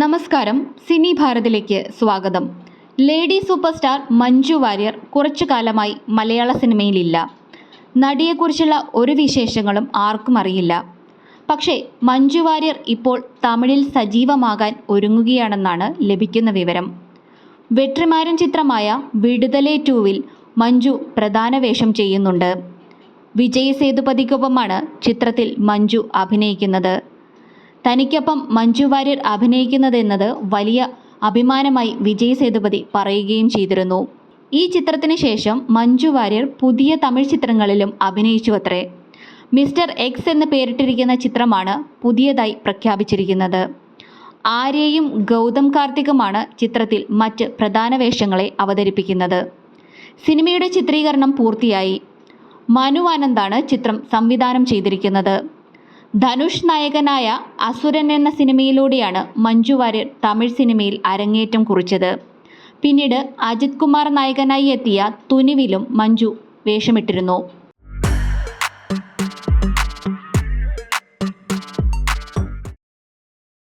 നമസ്കാരം. സിനി ഭാരതിലേക്ക് സ്വാഗതം. Lady super star Manju Warrier കുറച്ചു കാലമായി മലയാള സിനിമയിലില്ല. നടിയെക്കുറിച്ചുള്ള ഒരു വിശേഷങ്ങളും ആർക്കും അറിയില്ല. പക്ഷേ മഞ്ജു വാര്യർ ഇപ്പോൾ തമിഴിൽ സജീവമാകാൻ ഒരുങ്ങുകയാണെന്നാണ് ലഭിക്കുന്ന വിവരം. വെട്രിമാരൻ ചിത്രമായ വിടുതലേ ടൂവിൽ മഞ്ജു പ്രധാന വേഷം ചെയ്യുന്നുണ്ട്. വിജയ് സേതുപതിക്കൊപ്പമാണ് ചിത്രത്തിൽ മഞ്ജു അഭിനയിക്കുന്നത്. തനിക്കൊപ്പം മഞ്ജു വാര്യർ അഭിനയിക്കുന്നതെന്നത് വലിയ അഭിമാനമായി വിജയ് സേതുപതി പറയുകയും ചെയ്തിരുന്നു. ഈ ചിത്രത്തിന് ശേഷം മഞ്ജു വാര്യർ പുതിയ തമിഴ് ചിത്രങ്ങളിലും അഭിനയിച്ചു അത്രേ മിസ്റ്റർ എക്സ് എന്ന് പേരിട്ടിരിക്കുന്ന ചിത്രമാണ് പുതിയതായി പ്രഖ്യാപിച്ചിരിക്കുന്നത്. ആര്യയും ഗൗതം കാർത്തികുമാണ് ചിത്രത്തിൽ മറ്റ് പ്രധാന വേഷങ്ങളെ അവതരിപ്പിക്കുന്നത്. സിനിമയുടെ ചിത്രീകരണം പൂർത്തിയായി. മനു ആനന്ദാണ് ചിത്രം സംവിധാനം ചെയ്തിരിക്കുന്നത്. ധനുഷ് നായകനായ അസുരൻ എന്ന സിനിമയിലൂടെയാണ് മഞ്ജു വാര്യർ തമിഴ് സിനിമയിൽ അരങ്ങേറ്റം കുറിച്ചത്. പിന്നീട് അജിത് കുമാർ നായകനായി എത്തിയ തുനിവിലും മഞ്ജു വേഷമിട്ടിരുന്നു.